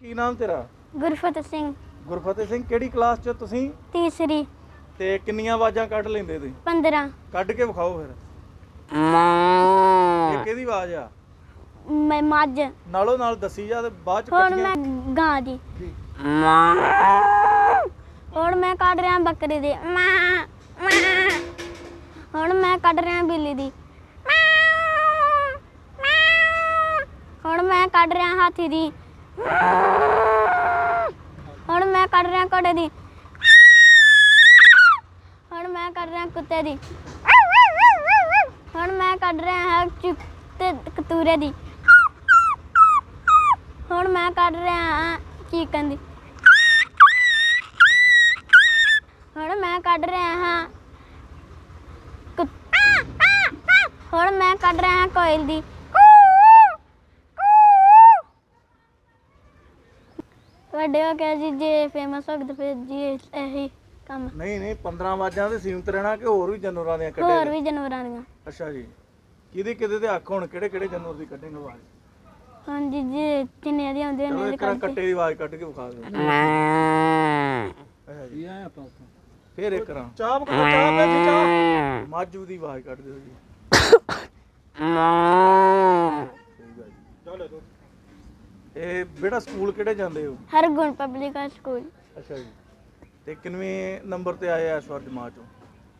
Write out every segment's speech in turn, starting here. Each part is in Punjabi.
ਕੀ ਨਾਮ ਤੇਰਾ? ਗੁਰਫਤ ਸਿੰਘ। ਗੁਰਫਤਿਹ ਸਿੰਘ ਕਿਹੜੀ ਕਲਾਸ 'ਚ ਤੁਸੀਂ? ਤੀਸਰੀ। ਤੇ ਕਿੰਨੀਆਂ ਆਵਾਜ਼ਾਂ ਕੱਢ ਲੈਂਦੇ ਤੁਸੀਂ? 15 ਕੱਢ ਕੇ ਵਿਖਾਓ ਫਿਰ। ਇਹ ਕਿਹਦੀ ਆਵਾਜ਼ ਆ? ਮੈਂ ਮੱਝ। ਨਾਲੋਂ ਨਾਲ ਦੱਸੀ ਜਾ ਤੇ ਬਾਅਦ ਚ ਹੁਣ ਕੱਟੀਆਂ ਮੈਂ ਗਾਂ ਦੀ। ਹੁਣ ਮੈਂ ਕੱਢ ਰਿਹਾ ਬੱਕਰੀ ਦੀ। ਮਾਂ, ਮਾਂ। ਹੁਣ ਮੈਂ ਕੱਢ ਰਿਹਾ ਬਿੱਲੀ ਦੀ। ਮਾਂ, ਮਾਂ। ਹੁਣ ਮੈਂ ਕੱਢ ਰਿਹਾ ਹਾਥੀ ਦੀ। ਹੁਣ ਮੈਂ ਕੱਢ ਰਿਹਾ ਘੋੜੇ ਦੀ। ਹੁਣ ਮੈਂ ਕੱਢ ਰਿਹਾ ਕੁੱਤੇ ਦੀ। ਹੁਣ ਮੈਂ ਕੱਢ ਰਿਹਾ ਹਾਂ ਚੁੱਤੇ ਕਤੂਰੇ ਦੀ। ਹੁਣ ਮੈਂ ਕੱਢ ਰਿਹਾ ਹਾਂ ਚੀਕਨ ਦੀ। ਹੁਣ ਮੈਂ ਕੱਢ ਰਿਹਾ ਹਾਂ ਹੁਣ ਮੈਂ ਕੱਢ ਰਿਹਾ ਹਾਂ ਕੋਇਲ ਦੀ। ਵੱਡੇ ਹੋ ਕੇ ਜੀ ਜੇ ਫੇਮਸ ਹੋ ਗਏ ਤਾਂ ਫਿਰ ਜੀ ਇਹੀ ਕੰਮ। ਨਹੀਂ ਨਹੀਂ 15 ਆਵਾਜ਼ਾਂ ਤੇ ਸੀਮਤ ਰਹਿਣਾ ਕਿ ਹੋਰ ਵੀ ਜਾਨਵਰਾਂ ਦੀਆਂ ਹੋਰ ਕੱਢੇ ਵੀ ਜਾਨਵਰਾਂ ਦੀਆਂ। ਅੱਛਾ ਜੀ। ਕਿਹਦੇ ਕਿਹਦੇ ਤੇ ਅੱਖ ਹੁਣ? ਕਿਹੜੇ ਕਿਹੜੇ ਜਾਨਵਰ ਦੀ ਕੱਢੇਂਗੇ ਆਵਾਜ਼? ਹਾਂਜੀ ਜੀ ਜਿੰਨੇ ਦੀ ਆਉਂਦੇ ਚਲੋ ਨੇ ਇੱਕ ਵਾਰ ਕੱਟੇ ਦੀ ਆਵਾਜ਼ ਕੱਢ ਕੇ ਵਿਖਾ ਦਿਓ। ਅੱਛਾ ਜੀ। ਫਿਰ ਇੱਕ ਰਾਂ ਚਾਹ ਚਾਹ ਪੈ ਜੀ ਚਾਹ। ਮਾਜੂ ਦੀ ਆਵਾਜ਼ ਕੱਢ ਦਿਓ ਜੀ ਚਲੋ ਇਹ ਬੇਟਾ ਸਕੂਲ ਕਿਹੜੇ ਜਾਂਦੇ ਹੋ? ਹਰ ਗੁਣ ਪਬਲਿਕ ਸਕੂਲ ਅੱਛਾ ਜੀ। ਤੇ ਕਿੰਨਵੇਂ ਨੰਬਰ ਤੇ ਆਏ ਆ ਇਸ ਵਾਰ ਜਮਾਤ ਚੋਂ?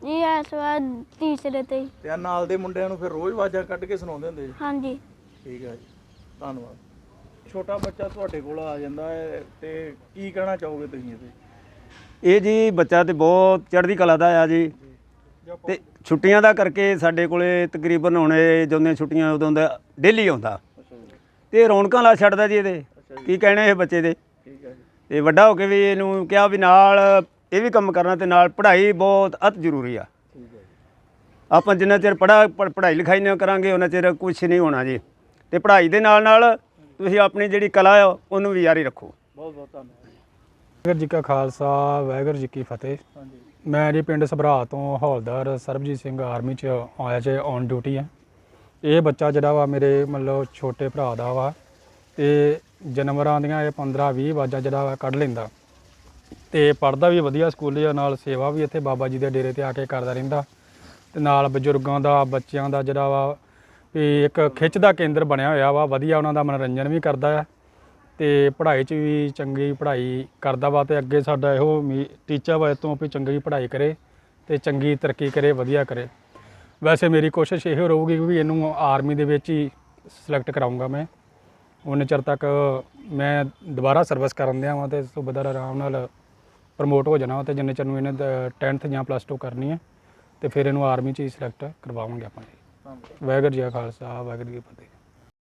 ਜੀ ਇਸ ਵਾਰ ਤੀਸਰੇ ਤੇ। ਹੀ। ਤੇ ਆ ਨਾਲ ਦੇ ਮੁੰਡਿਆਂ ਨੂੰ ਫਿਰ ਰੋਜ਼ ਆਵਾਜ਼ਾਂ ਕੱਢ ਕੇ ਸੁਣਾਉਂਦੇ ਹੁੰਦੇ ਜੀ? ਹਾਂਜੀ। ਠੀਕ ਹੈ ਜੀ। ਧੰਨਵਾਦ। ਛੋਟਾ ਬੱਚਾ ਤੁਹਾਡੇ ਕੋਲ ਆ ਜਾਂਦਾ ਹੈ ਤੇ ਕੀ ਕਹਿਣਾ ਚਾਹੋਗੇ ਤੁਸੀਂ ਇਹਦੇ? ਇਹ ਜੀ ਬੱਚਾ ਤੇ ਬਹੁਤ ਚੜ੍ਹਦੀ ਕਲਾ ਦਾ ਆ ਜੀ। ਤੇ ਛੁੱਟੀਆਂ ਦਾ ਕਰਕੇ ਸਾਡੇ ਕੋਲੇ ਤਕਰੀਬਨ ਹੁਣ ਇਹ ਜਦੋਂ ਦੀਆਂ ਛੁੱਟੀਆਂ ਉਦੋਂ ਦਾ ਡੇਲੀ ਆਉਂਦਾ। ਅੱਛਾ ਜੀ। ਤੇ ਰੌਣਕਾਂ ਲਾ ਛੱਡਦਾ ਜੀ ਇਹਦੇ। ਕੀ ਕਹਿਣੇ ਇਹ ਬੱਚੇ ਦੇ? ਠੀਕ ਹੈ ਜੀ ਤੇ ਵੱਡਾ ਹੋ ਕੇ ਵੀ ਇਹਨੂੰ ਕਿਹਾ ਵੀ ਨਾਲ ਇਹ ਵੀ ਕੰਮ ਕਰਨਾ ਤੇ ਨਾਲ ਪੜ੍ਹਾਈ ਬਹੁਤ ਅਤ ਜ਼ਰੂਰੀ ਆ। ਠੀਕ ਹੈ ਜੀ। ਆਪਾਂ ਜਿੰਨਾ ਚਿਰ ਪੜ੍ਹਾ ਪ- ਪੜ੍ਹਾਈ ਲਿਖਾਈ ਨਾ ਕਰਾਂਗੇ ਉਹਨਾਂ ਚਿਰ ਕੁਝ ਨਹੀਂ ਹੋਣਾ ਜੀ। ਤੇ ਪੜ੍ਹਾਈ ਦੇ ਨਾਲ ਨਾਲ ਤੁਸੀਂ ਆਪਣੀ ਜਿਹੜੀ ਕਲਾ ਆ ਉਹਨੂੰ ਵੀ ਜਾਰੀ ਰੱਖੋ। ਬਹੁਤ ਬਹੁਤ ਧੰਨਵਾਦ ਜੀ। ਵਾਹਿਗੁਰੂ ਜੀ ਕਾ ਖਾਲਸਾ ਵਾਹਿਗੁਰੂ ਜੀ ਕੀ ਫਤਿਹ। ਹਾਂਜੀ। ਮੈਂ ਜੀ ਪਿੰਡ ਸਭਰਾ ਤੋਂ ਹੌਲਦਾਰ ਸਰਬਜੀਤ ਸਿੰਘ ਆਰਮੀ ਚ ਆਇਆ ਜੇ ਔਨ ਡਿਊਟੀ ਆ। ਇਹ ਬੱਚਾ ਜਿਹੜਾ ਵਾ ਮੇਰੇ ਮਤਲਬ ਛੋਟੇ ਭਰਾ ਦਾ ਵਾ ਤੇ ਜਾਨਵਰਾਂ ਦੀਆਂ ਇਹ 15 20 ਆਵਾਜ਼ਾਂ ਜਿਹੜਾ ਵਾ ਕੱਢ ਲੈਂਦਾ। ਤੇ ਪੜਦਾ ਵੀ ਵਧੀਆ, ਸਕੂਲ ਆ ਨਾਲ ਸੇਵਾ ਵੀ ਇੱਥੇ ਬਾਬਾ ਜੀ ਦੇ ਡੇਰੇ ਤੇ ਆ ਕੇ ਕਰਦਾ ਰਹਿੰਦਾ। ਤੇ ਨਾਲ ਬਜ਼ੁਰਗਾਂ ਦਾ, ਬੱਚਿਆਂ ਦਾ ਜਿਹੜਾ ਵਾ ਵੀ ਇੱਕ ਖਿੱਚ ਦਾ ਕੇਂਦਰ ਬਣਿਆ ਹੋਇਆ ਵਾ, ਵਧੀਆ ਉਹਨਾਂ ਦਾ ਮਨੋਰੰਜਨ ਵੀ ਕਰਦਾ ਆ। ਤੇ ਪੜ੍ਹਾਈ 'ਚ ਵੀ ਚੰਗੀ ਪੜ੍ਹਾਈ ਕਰਦਾ ਵਾ ਤੇ ਅੱਗੇ ਸਾਡਾ ਇਹੋ ਟੀਚਾ ਵਾ ਇਹ ਤੋਂ ਵੀ ਚੰਗੀ ਪੜ੍ਹਾਈ ਕਰੇ ਤੇ ਚੰਗੀ ਤਰੱਕੀ ਕਰੇ, ਵਧੀਆ ਕਰੇ। ਵੈਸੇ ਮੇਰੀ ਕੋਸ਼ਿਸ਼ ਇਹੋ ਰਹੂਗੀ ਕਿ ਵੀ ਇਹਨੂੰ ਆਰਮੀ ਦੇ ਵਿੱਚ ਹੀ ਸਿਲੈਕਟ ਕਰਾਉਂਗਾ ਮੈਂ। ਉਹਨੇ ਚਿਰ ਤੱਕ ਮੈਂ ਦੁਬਾਰਾ ਸਰਵਿਸ ਕਰਨ ਦਿਆਂ ਵਾਂ ਤੇ ਸੁਬਦਰ ਆਰਾਮ ਨਾਲ ਪ੍ਰਮੋਟ ਹੋ ਜਾਣਾ ਤੇ ਜਿੰਨੇ ਚਿਰ ਨੂੰ ਇਹਨੇ 10th ਜਾਂ ਪਲੱਸ 2 ਕਰਨੀ ਹੈ ਤੇ ਫਿਰ ਇਹਨੂੰ ਆਰਮੀ 'ਚ ਹੀ ਸਿਲੈਕਟ ਕਰਵਾਵਾਂਗੇ ਆਪਾਂ ਜੀ। ਵਾਹਿਗੁਰੂ ਜੀ ਕਾ ਖਾਲਸਾ ਵਾਹਿਗੁਰੂ ਜੀ ਕੀ ਫਤਿਹ।